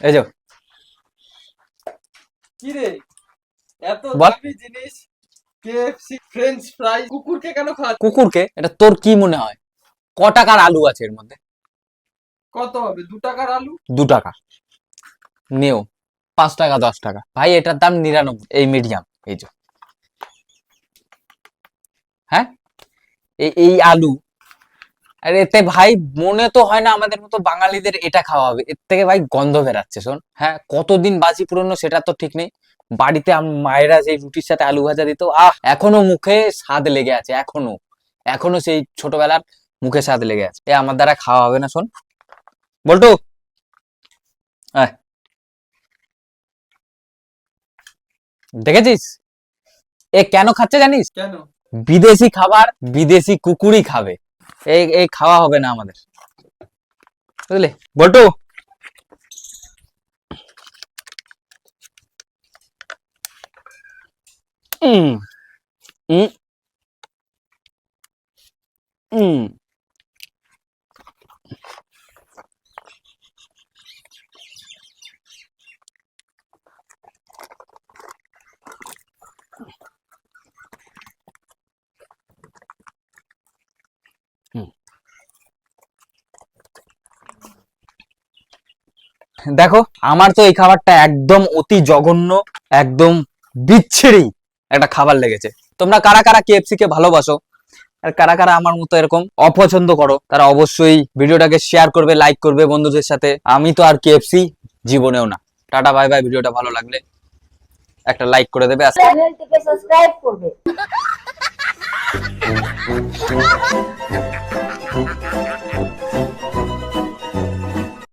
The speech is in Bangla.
এই যে। কি রে এত দামি জিনিস? কেএফসি ফ্রেঞ্চ ফ্রাই কুকুরকে কেন খাওয়া কুকুরকে? এটা তোর কি মনে হয়? ক টাকার আলু আছে এর মধ্যে? কত হবে? দু টাকার আলু? দু টাকা। নেও। পাঁচ টাকা দশ টাকা। ভাই এটার দাম নিরানব্বই এই মিডিয়াম এই যে। হ্যাঁ? এই এই আলু আর এতে ভাই মনে তো হয় না আমাদের মতো বাঙালিদের এটা খাওয়া হবে। এর থেকে ভাই গন্ধ বেরাচ্ছে শোন। হ্যাঁ কতদিন বাজি পুরনো সেটা তো ঠিক নেই। বাড়িতে আম- মায়েরা যে রুটির সাথে আলু ভাজা দিত আহ এখনও মুখে স্বাদ লেগে আছে এখনও। এখনও সেই ছোটবেলার মুখে স্বাদ লেগে আছে। এ আমার দ্বারা খাওয়া হবে না শোন। বল্টু! দেখেছিস? এ কেন খাচ্ছে জানিস? কেন? বিদেশি খাবার বিদেশি কুকুরই খাবে। এই এই খাওয়া হবে না আমাদের। বুঝলি? বল্টু? উম, উম, উম। দেখো আমার তো এই খাবারটা একদম অতি জঘন্য একদম বিচ্ছিরি একটা খাবার লেগেছে। তোমরা কারা কারা কেএফসি কে ভালোবাসো আর কারা কারা আমার মতো এরকম অপছন্দ করো তারা অবশ্যই ভিডিওটাকে শেয়ার করবে লাইক করবে বন্ধুদের সাথে। আমি তো আর কেএফসি জীবনেও না। টাটা বাই বাই ভিডিওটা ভালো লাগলে একটা লাইক করে দেবে। আজকে চ্যানেলটিকে সাবস্ক্রাইব করবে।